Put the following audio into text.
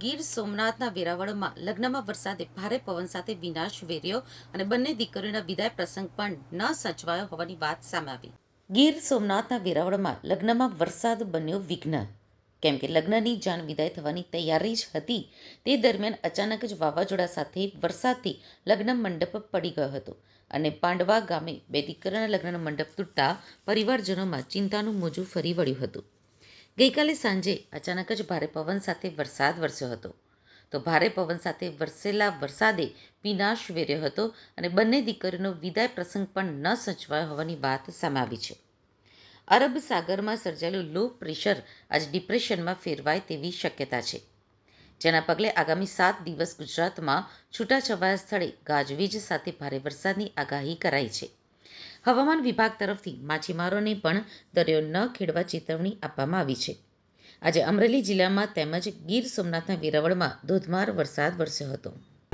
ગીર સોમનાથના વેરાવળમાં લગ્નમાં વરસાદે ભારે પવન સાથે વિનાશ વેર્યો અને બંને દીકરીઓના વિદાય પ્રસંગ પણ ન સચવાયો હોવાની વાત સામે આવી. ગીર સોમનાથના વેરાવળમાં લગ્નમાં વરસાદ બન્યો વિઘ્ન. કેમ કે લગ્નની જાણ વિદાય થવાની તૈયારી જ હતી. તે દરમિયાન અચાનક જ વાવાઝોડા સાથે વરસાદથી લગ્ન મંડપ પડી ગયો હતો અને પાંડવા ગામે બે દીકરાના લગ્નનો મંડપ તૂટતા પરિવારજનોમાં ચિંતાનું મોજું ફરી વળ્યું હતું. ગઈકાલે સાંજે અચાનક જ ભારે પવન સાથે વરસાદ વરસ્યો હતો. તો ભારે પવન સાથે વરસેલા વરસાદે વિનાશ વેર્યો હતો અને બંને દીકરીનો વિદાય પ્રસંગ પણ ન સચવાયો હોવાની વાત સામે આવી છે. અરબ સાગરમાં સર્જાયેલું લો પ્રેશર આજે ડિપ્રેશનમાં ફેરવાય તેવી શક્યતા છે. જેના પગલે આગામી સાત દિવસ ગુજરાતમાં છૂટાછવાયા સ્થળે ગાજવીજ સાથે ભારે વરસાદની આગાહી કરાઈ છે. હવામાન વિભાગ તરફથી માછીમારોને પણ દરિયો ન ખેડવા ચેતવણી આપવામાં આવી છે. આજે અમરેલી જિલ્લામાં તેમજ ગીર સોમનાથના વેરાવળમાં ધોધમાર વરસાદ વરસ્યો હતો.